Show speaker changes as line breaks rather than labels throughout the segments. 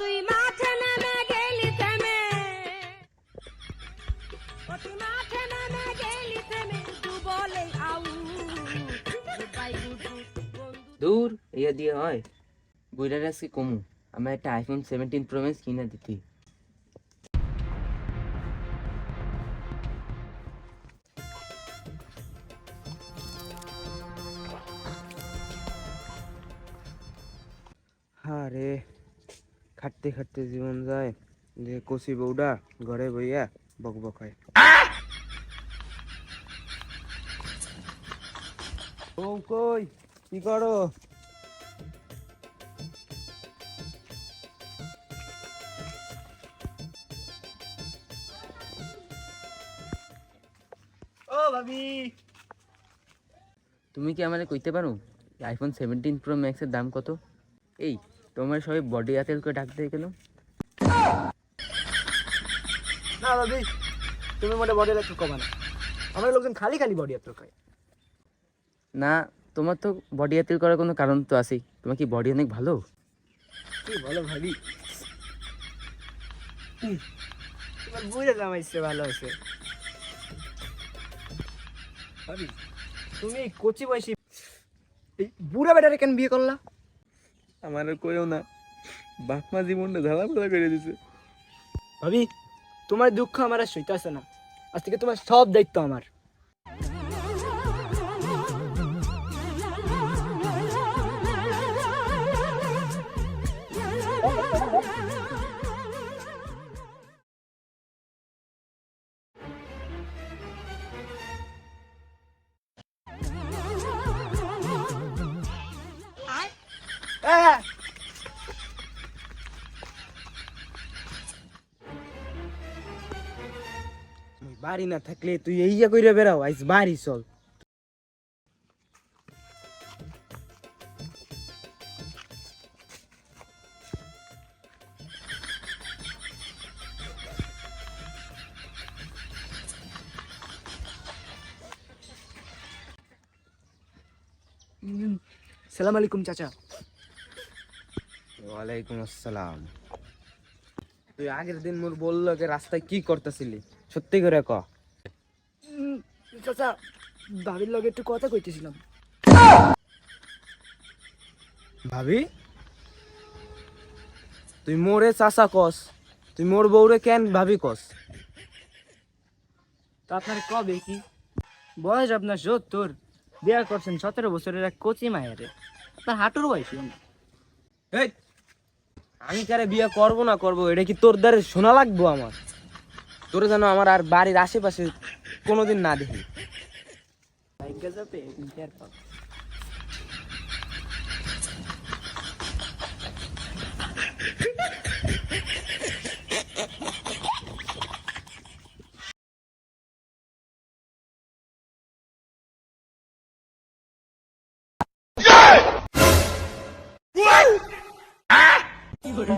তুই মাঠে নেমে গেলি থেমে। ও তুই মাঠে নেমে গেলি থেমে তু বলে আউ।
দূর ইয়ে দিয়ে হয়। বুইরার আজকে কমু। আমার একটা আইফোন সেভেন্টিন প্রো ম্যাক্স কিনে দিতি।
হ্যাঁ রে খাটতে খাটতে জীবন যায়। যে কষি বউডা ঘরে বইয়া বক বক হয়। বউ কই? কি করো? ও ভাবি।
তুমি কি আমারে কইতে পারো? আইফোন সেভেন্টিন প্রো ম্যাক্সের দাম কত? এই তোমার সবাই বডি আতেল করে ডাকতে গেল
না ভাবি তুমি মোটে বডি একটু কমা না। আমার লোকজন খালি খালি বডি খায়
না তোমার তো বডি আতেল করার কোনো কারণ তো আছেই। তোমার কি বডি অনেক ভালো?
কি বলো ভাবি? তোমার বুড়ে জামাইছে ভালো আছে। ভাবি তুমি কচি বয়সী এই বুড়া বেটারে কেন বিয়ে করলা?
আমার আর কইও না। বাপ মা জীবনটা ঝালাপালা করে দিছে।
ভাবি, তোমার দুঃখ আমার আর সইতে আসে না। আজ থেকে তোমার সব দায়িত্ব আমার। বাড়ি না থাকলে তুই এই ইয়া কইরা বেড়াও আইস বাড়ি চল সালাম আলাইকুম চাচা
ওয়ালাইকুম আসসালাম। তুই আগের দিন মোর বলল যে রাস্তায় কি করতেছিলি? সত্যি করে ক।
চাচা ভাবির লগে একটু কথা কইতেছিলাম।
ভাবি? তুই মোরে চাচা কস তুই মোর বউরে কেন ভাবি কস?
তা আপনার কবে কি? বয়স আপনার সত্তর। বিয়ে করছেন সতেরো বছরের এক কচি মায়েরে। আপনার হাঁটুর বয়স
এই আমি কারে বিয়ে করব না করব, এটা কি তোর দ্বারে শোনা লাগবো আমার? তোর যেন আমার আর বাড়ির আশেপাশে কোনোদিন না দেখি। 이거를.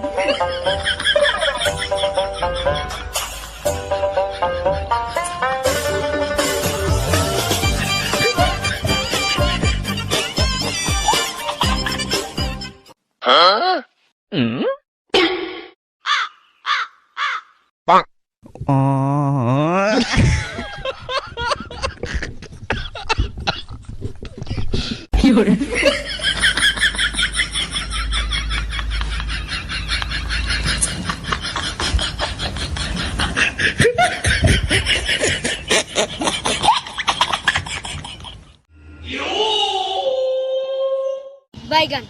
응? 빵. 어. 이거를.
বাইগান